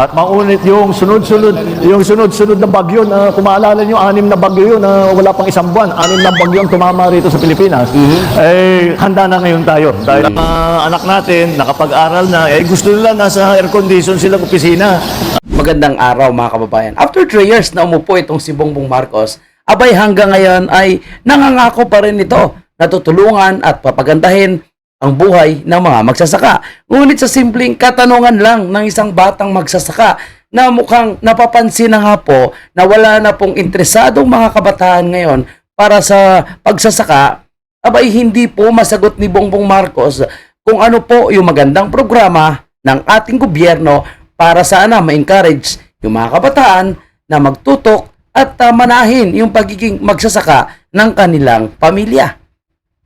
At maunit yung sunod-sunod, yung sunod-sunod na bagyo na kung maalala nyo, anim na bagyo yun na wala pang isang buwan. Anim na bagyo ang tumama rito sa Pilipinas. Eh, handa na ngayon tayo. Dahil mga anak natin, nakapag-aral na, eh gusto nila nasa air condition sila opisina. Magandang araw mga kababayan. After 3 years na umupo itong si Bongbong Marcos, abay hanggang ngayon ay nangangako pa rin ito na tutulungan at papagandahin ang buhay ng mga magsasaka. Ngunit sa simpleng katanungan lang ng isang batang magsasaka na mukhang napapansin na nga po na wala na pong interesadong mga kabataan ngayon para sa pagsasaka, abay hindi po masagot ni Bongbong Marcos kung ano po yung magandang programa ng ating gobyerno para sana ma-encourage yung mga kabataan na magtutok at ah, manahin yung pagiging magsasaka ng kanilang pamilya.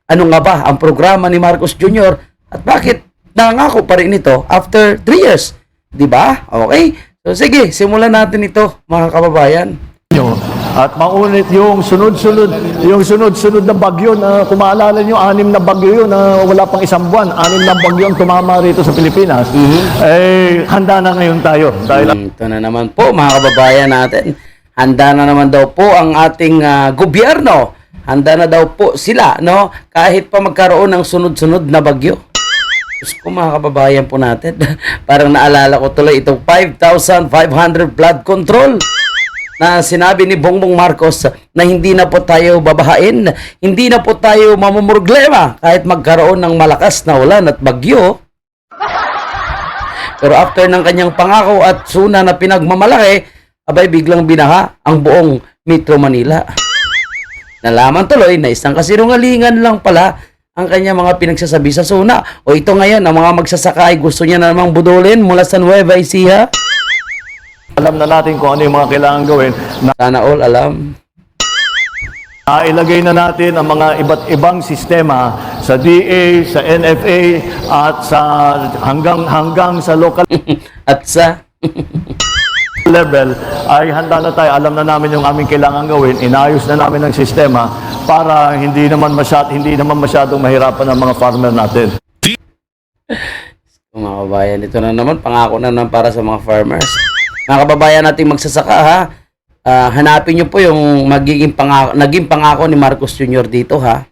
Ano nga ba ang programa ni Marcos Jr. at bakit nangako pa rin ito after 3 years? 'Di ba? Okay? So sige, simulan natin ito mga kababayan. at maunit yung sunod-sunod yung sunod-sunod na bagyo na kung maalala nyo, anim na bagyo yun na wala pang isang buwan. Anim na bagyo ang tumama rito sa Pilipinas. Eh, handa na ngayon tayo. Dahil Hmm, ito na naman po mga kababayan natin. Handa na naman daw po ang ating ah, gobyerno. Handa na daw po sila, no? Kahit pa magkaroon ng sunod-sunod na bagyo. Diyos ko mga kababayan po natin. Parang naalala ko tuloy itong 5,500 blood control na sinabi ni Bongbong Marcos na hindi na po tayo babahain, hindi na po tayo mamumroblema kahit magkaroon ng malakas na ulan at bagyo. Pero after ng kanyang pangako at suna na pinagmamalaki, abay biglang binaha ang buong Metro Manila. Nalaman tuloy na isang kasinungalingan lang pala ang kanyang mga pinagsasabi sa suna. O ito ngayon, ang mga magsasaka ay gusto niya na namang budulin mula sa Nueva Ecija. alam na natin kung ano yung mga kailangan gawin. Na Sana all alam. ilagay na natin ang mga iba't ibang sistema sa DA, sa NFA at sa hanggang hanggang sa local At sa level ay handa na tayo. Alam na namin yung aming kailangan gawin. Inayos na namin ang sistema para hindi naman masyad, hindi naman masyadong mahirapan ang mga farmer natin. mga kababayan, ito na naman, pangako na naman para sa mga farmers. Mga kababayan nating magsasaka ha, ah, hanapin nyo po yung magiging pangako, naging pangako ni Marcos Jr. dito ha.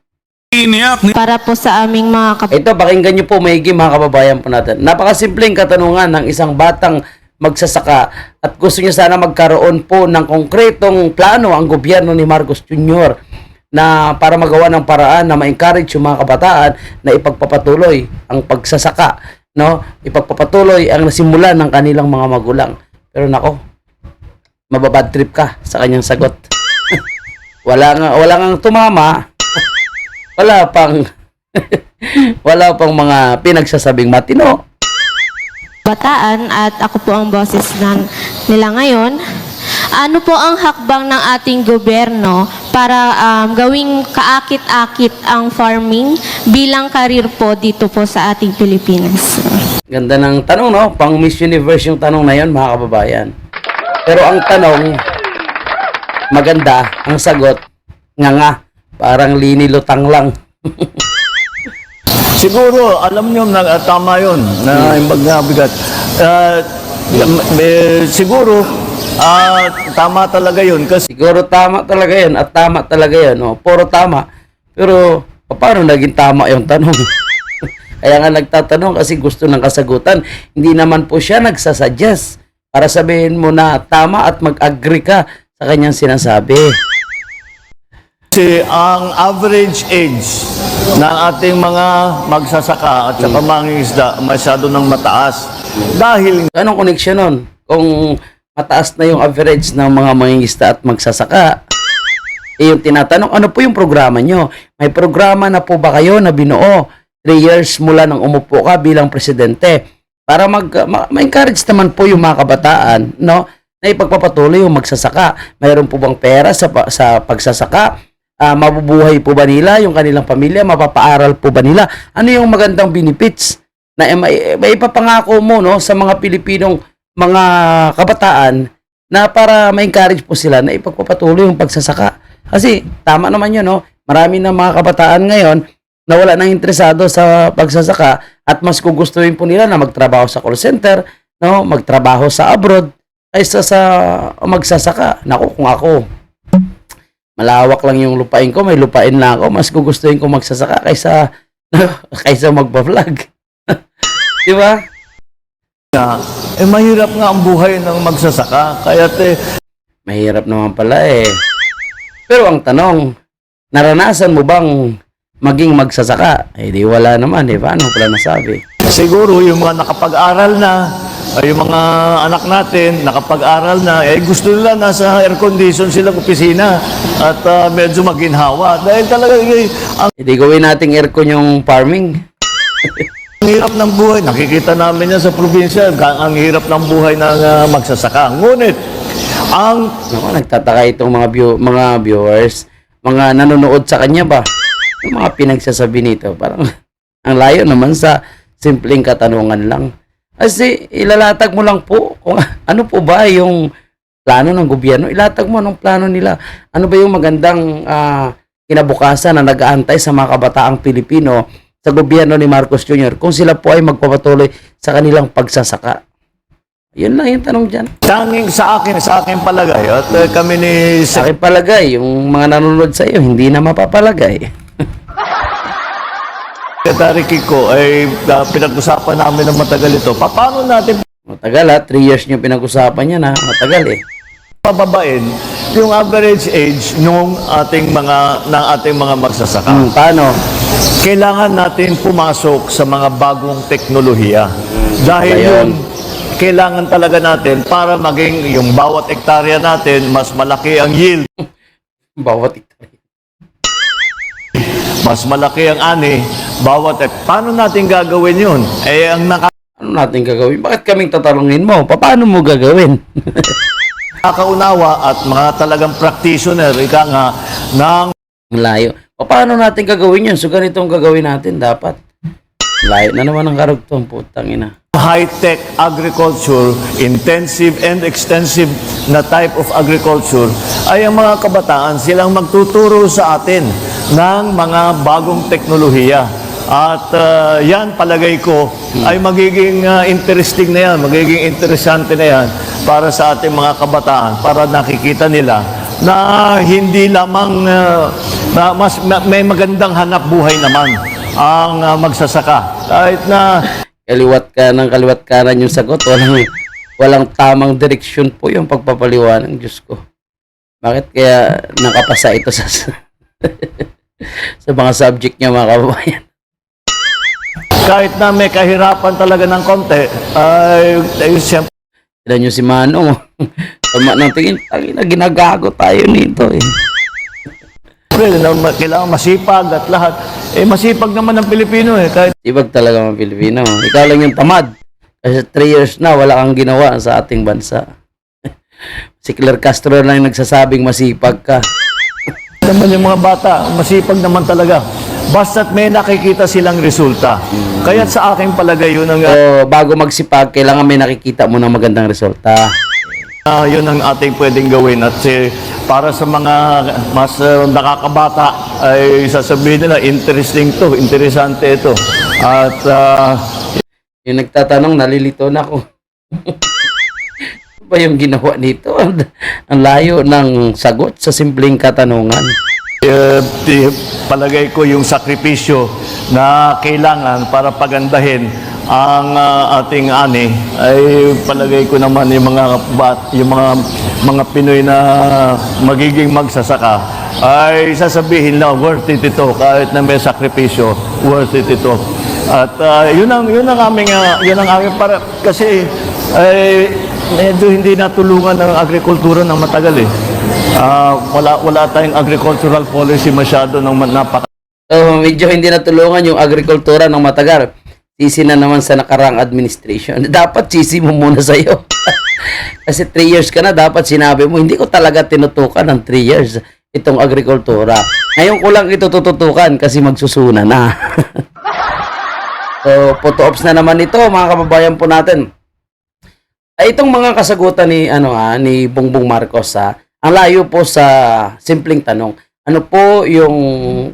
para po sa aming mga kap- Ito, pakinggan nyo po maigi mga kababayan po natin. Napakasimpleng katanungan ng isang batang magsasaka at gusto niya sana magkaroon po ng konkretong plano ang gobyerno ni Marcos Jr. na para magawa ng paraan na ma-encourage yung mga kabataan na ipagpapatuloy ang pagsasaka, no? Ipagpapatuloy ang nasimulan ng kanilang mga magulang. Pero nako, mababad trip ka sa kanyang sagot. wala nga wala nga tumama. wala pang wala pang mga pinagsasabing matino. Bataan at ako po ang boses ng nila ngayon. Ano po ang hakbang ng ating gobyerno para um, gawing kaakit-akit ang farming bilang karir po dito po sa ating Pilipinas? Ganda ng tanong, no? Pang Miss Universe yung tanong na yon, mga kababayan. Pero ang tanong, maganda, ang sagot, nga nga, parang linilutang lang. Siguro, alam nyo na uh, tama yun, na yung bigat. Uh, eh, siguro, ah, tama talaga yun kasi Siguro tama talaga yan at tama talaga yan, no? Puro tama. Pero, paano naging tama yung tanong? Kaya nga nagtatanong kasi gusto ng kasagutan. Hindi naman po siya nagsasuggest para sabihin mo na tama at mag-agree ka sa kanyang sinasabi. Ang average age ng ating mga magsasaka at saka mga isda masyado nang mataas. Dahil Anong connection nun? Kung mataas na yung average ng mga mangingisda at magsasaka, eh yung tinatanong, ano po yung programa nyo? May programa na po ba kayo na binuo 3 years mula nang umupo ka bilang presidente para mag, ma- ma-encourage naman po yung mga kabataan no, na ipagpapatuloy yung magsasaka. Mayroon po bang pera sa, sa pagsasaka? Ah, mabubuhay po ba nila yung kanilang pamilya? Mapapaaral po ba nila? Ano yung magandang benefits na eh, may, may ipapangako mo no sa mga Pilipinong mga kabataan na para ma-encourage po sila na ipagpapatuloy yung pagsasaka. Kasi tama naman yun, no? Marami na mga kabataan ngayon na wala nang interesado sa pagsasaka at mas gugustuhin po nila na magtrabaho sa call center, no, magtrabaho sa abroad kaysa sa magsasaka. Naku, kung ako, malawak lang yung lupain ko, may lupain na ako, mas gugustuhin ko magsasaka kaysa kaysa magpa-vlog. Di ba? Eh, mahirap nga ang buhay ng magsasaka. Kaya eh, Mahirap naman pala eh. Pero ang tanong, naranasan mo bang maging magsasaka? Eh di wala naman eh. Paano pala nasabi? siguro yung mga nakapag-aral na, ay yung mga anak natin, nakapag-aral na, eh gusto nila nasa air condition silang opisina at ah, medyo maginhawa. Dahil talaga eh, ang Eh di gawin nating aircon yung farming. hirap ng buhay. Nakikita namin yan sa probinsya. Ang ang hirap ng buhay ng ah, magsasaka. Ngunit, ang Naku, nagtataka itong mga view, mga viewers, mga nanonood sa kanya ba? Yung mga pinagsasabi nito, parang ang layo naman sa simpleng katanungan lang. Kasi ilalatag mo lang po kung ano po ba yung plano ng gobyerno. Ilatag mo anong plano nila. Ano ba yung magandang ah, kinabukasan na nag-aantay sa mga kabataang Pilipino sa gobyerno ni Marcos Jr. kung sila po ay magpapatuloy sa kanilang pagsasaka. Yun lang yung tanong dyan. tanging sa akin, sa akin palagay, at eh, kami ni Sa akin palagay, yung mga nanonood sa iyo, hindi na mapapalagay. Secretary Kiko ay ah, pinag-usapan namin ng matagal ito. Pa- Paano natin Matagal ha, 3 years nyo pinag-usapan yan ha, matagal eh. pababain yung average age nung ating mga ng ating mga magsasaka? Hmm, paano? Kailangan natin pumasok sa mga bagong teknolohiya. Dahil Ayun. yun, kailangan talaga natin para maging yung bawat ektarya natin mas malaki ang yield, Bawat. Mas malaki ang ani, bawat ek. Paano natin gagawin yun? Eh, ang naka Ano natin gagawin? Bakit kaming tatanungin mo? Pa- Paano mo gagawin? nakakaunawa at mga talagang practitioner, ika nga, ng layo. Pa- Paano natin gagawin yun? So ganito ang gagawin natin dapat. Layo na naman ang karugtong putang ina. high-tech agriculture, intensive and extensive na type of agriculture, ay ang mga kabataan silang magtuturo sa atin ng mga bagong teknolohiya. At uh, yan, palagay ko, ay magiging uh, interesting na yan, magiging interesante na yan para sa ating mga kabataan, para nakikita nila na hindi lamang uh, na mas ma- may magandang hanap buhay naman ang uh, magsasaka. Kahit na Kaliwat ka ng kaliwat kanan yung sagot. Walang, walang tamang direksyon po yung pagpapaliwanag. Diyos ko. Bakit kaya nakapasa ito sa sa mga subject niya mga kababayan? kahit na may kahirapan talaga ng konti, ay, ay siyempre, Tignan nyo si Manong. Tama ng tingin. Tangina, ginagago tayo nito eh. Na, ma- kailangan masipag at lahat. Eh, masipag naman ng Pilipino eh. Kahit Ibag talaga mga Pilipino. Ikaw lang yung tamad. Kasi 3 years na wala kang ginawa sa ating bansa. si Claire Castro lang yung nagsasabing masipag ka. naman yung mga bata, masipag naman talaga. Basta't may nakikita silang resulta. Kaya sa akin palagay yun ang, So, bago magsipag, kailangan may nakikita mo ng magandang resulta. Ah, yun ang ating pwedeng gawin. At eh, para sa mga mas ah, nakakabata, ay sasabihin nila, interesting to, interesante ito. At ah, Yung nagtatanong, nalilito na ako. Ano ba yung ginawa nito? Ang layo ng sagot sa simpleng katanungan. Eh, palagay ko yung sakripisyo na kailangan para pagandahin ang ah, ating ani ay palagay ko naman yung mga bat, yung mga mga Pinoy na magiging magsasaka ay sasabihin na worth it ito kahit na may sakripisyo worth it ito. At ah, yun ang yun ang aming ah, yun ang aming para kasi ay medyo hindi natulungan ng agrikultura ng matagal eh Ah, wala wala tayong agricultural policy masyado ng napaka So, medyo hindi natulungan yung agrikultura ng matagal. Sisi na naman sa nakarang administration. Dapat sisi mo muna sa'yo. Kasi 3 years ka na, dapat sinabi mo, hindi ko talaga tinutukan ng 3 years itong agrikultura. Ngayon ko lang ito tututukan kasi magsusuna na. so, photo ops na naman ito, mga kababayan po natin. Ay, itong mga kasagutan ni, ano, ah, ni Bongbong Marcos, ah, ang layo po sa simpleng tanong. Ano po yung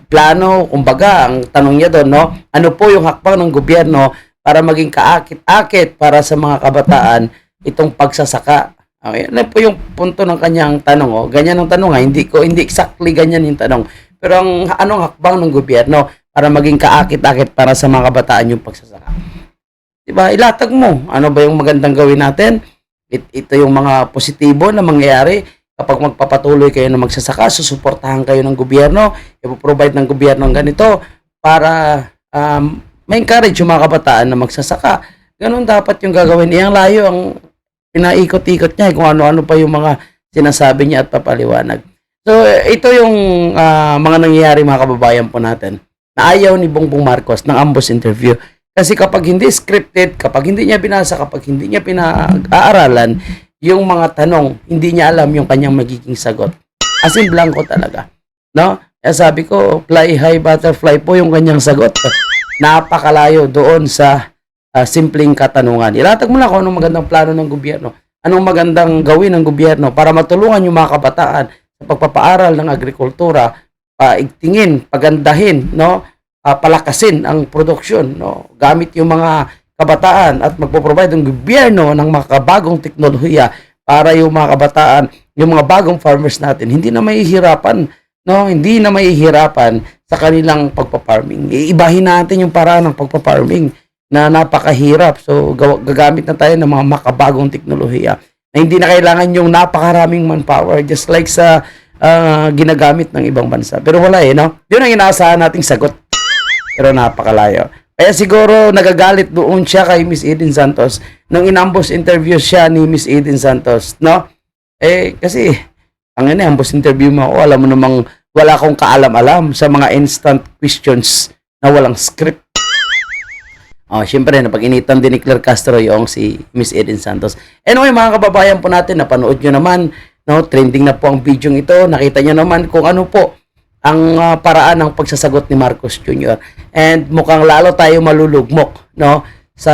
plano, kumbaga, ang tanong niya doon, no? Ano po yung hakbang ng gobyerno para maging kaakit-akit para sa mga kabataan itong pagsasaka. Okay, yan po yung punto ng kanyang tanong. Oh. Ganyan ang tanong ha. Hindi ko hindi exactly ganyan yung tanong. Pero ang anong hakbang ng gobyerno para maging kaakit-akit para sa mga kabataan yung pagsasaka? Diba? Ilatag mo. Ano ba yung magandang gawin natin? It, ito yung mga positibo na mangyayari kapag magpapatuloy kayo na magsasaka, susuportahan kayo ng gobyerno, ipoprovide ng gobyerno ng ganito para um, ma-encourage yung mga kabataan na magsasaka. Ganun dapat yung gagawin. Iyang layo ang pinaikot-ikot niya eh, kung ano-ano pa yung mga sinasabi niya at papaliwanag. So, ito yung ah, mga nangyayari mga kababayan po natin na ayaw ni Bongbong Marcos ng ambush interview. Kasi kapag hindi scripted, kapag hindi niya binasa, kapag hindi niya pinag-aaralan, yung mga tanong, hindi niya alam yung kanyang magiging sagot. As in, blanco talaga. No? Kaya sabi ko, fly high butterfly po yung kanyang sagot. Napakalayo doon sa ah, simpleng katanungan. Ilatag mo lang kung anong magandang plano ng gobyerno. Anong magandang gawin ng gobyerno para matulungan yung mga kabataan sa pagpapaaral ng agrikultura, paigtingin, pagandahin, no? Ah, palakasin ang produksyon, no? Gamit yung mga kabataan at magpo-provide ng gobyerno ng mga bagong teknolohiya para yung mga kabataan, yung mga bagong farmers natin, hindi na mahihirapan, no? Hindi na mahihirapan sa kanilang pagpa-farming. Iibahin natin yung paraan ng pagpa-farming na napakahirap. So, gagamit na tayo ng mga makabagong teknolohiya na hindi na kailangan yung napakaraming manpower just like sa ah, ginagamit ng ibang bansa. Pero wala eh, no? Yun ang inaasahan nating sagot. Pero napakalayo. Kaya siguro nagagalit doon siya kay Miss Eden Santos nung inambos interview siya ni Miss Eden Santos, no? Eh, kasi, ang ina, ambos interview mo ako, alam mo namang wala akong kaalam-alam sa mga instant questions na walang script. Oh, syempre, napag-initan din ni Claire Castro yung si Miss Eden Santos. Anyway, mga kababayan po natin, napanood nyo naman, no, trending na po ang video ito. Nakita nyo naman kung ano po ang ah, paraan ng pagsasagot ni Marcos Jr. And mukhang lalo tayo malulugmok, no, sa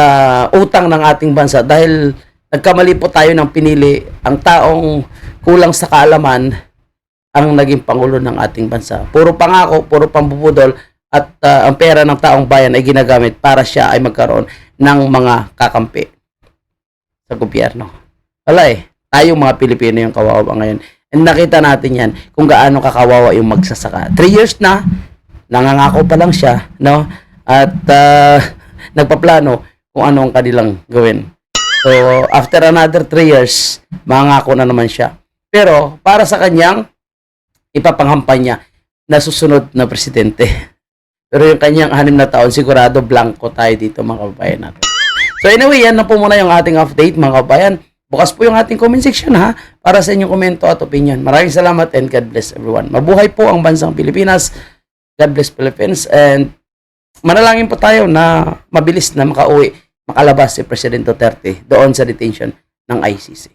utang ng ating bansa dahil nagkamali po tayo ng pinili ang taong kulang sa kaalaman ang naging pangulo ng ating bansa. Puro pangako, puro pambubudol at ah, ang pera ng taong bayan ay ginagamit para siya ay magkaroon ng mga kakampi sa gobyerno. Wala eh. Tayong mga Pilipino yung kawawa ngayon. And nakita natin yan kung gaano kakawawa yung magsasaka. Three years na, nangangako pa lang siya, no? At ah, nagpaplano kung ano ang kanilang gawin. So, after another three years, mangako na naman siya. Pero, para sa kanyang ipapanghampan niya na susunod na presidente. Pero yung kanyang anim na taon, sigurado blanco tayo dito mga kababayan natin. So anyway, yan na po muna yung ating update mga kababayan. Bukas po yung ating comment section ha, para sa inyong komento at opinion. Maraming salamat and God bless everyone. Mabuhay po ang bansang Pilipinas. God bless Philippines and manalangin po tayo na mabilis na makauwi, makalabas si President Duterte doon sa detention ng ICC.